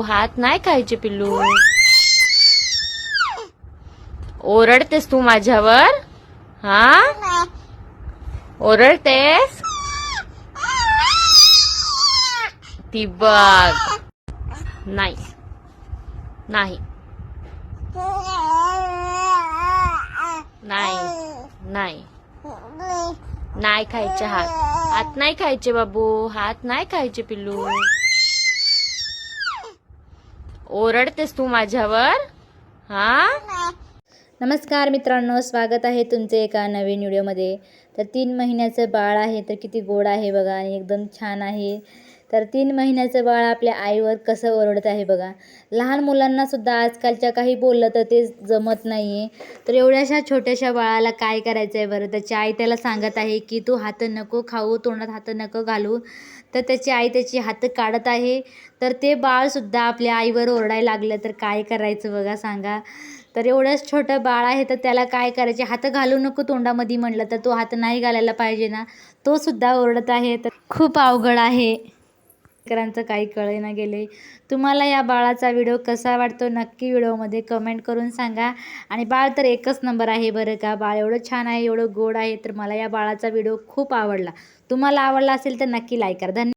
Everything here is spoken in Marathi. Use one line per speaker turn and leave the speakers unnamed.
हात नाही खायचे पिल्लू. ओरडतेस तू माझ्यावर? हा? ओरडतेस? ती बघ. नाही. नाही. नाही. नाही. नाही खायचे हात. हात नाही खायचे बाबू. हात नाही खायचे पिल्लू. ओरडतेस तू माझ्यावर? हा?
नमस्कार मित्रांनो स्वागत आहे तुमचे एका नवीन व्हिडिओमध्ये. तर तीन महिन्याचं बाळ आहे तर किती गोड आहे बघा आणि एकदम छान आहे. तर तीन महिन्याचं बाळ आपल्या आईवर कसं ओरडत आहे बघा. लहान मुलांनासुद्धा आजकालच्या काही बोललं तर ते जमत नाही आहे तर एवढ्याशा छोट्याशा बाळाला काय करायचं आहे बरं? त्याची आई त्याला सांगत आहे की तू हात नको खाऊ तोंडात हात नको घालू. तर त्याची आई त्याची हात काढत आहे. तर ते बाळसुद्धा आपल्या आईवर ओरडायला लागलं तर काय करायचं बघा सांगा. तर एवढंच छोटं बाळ आहे तर त्याला काय करायचे? हात घालू नको तोंडामध्ये म्हटलं तर तो हात नाही घालायला पाहिजे ना. तो सुद्धा ओरडत आहे. तर खूप अवघड आहे. लेकरांचं काही कळेना गेले. तुम्हाला या बाळाचा व्हिडिओ कसा वाटतो नक्की व्हिडिओमध्ये कमेंट करून सांगा. आणि बाळ तर एकच नंबर आहे बरं का. बाळ एवढं छान आहे एवढं गोड आहे तर मला या बाळाचा व्हिडिओ खूप आवडला. तुम्हाला आवडला असेल तर नक्की लाईक करा. धन्यवाद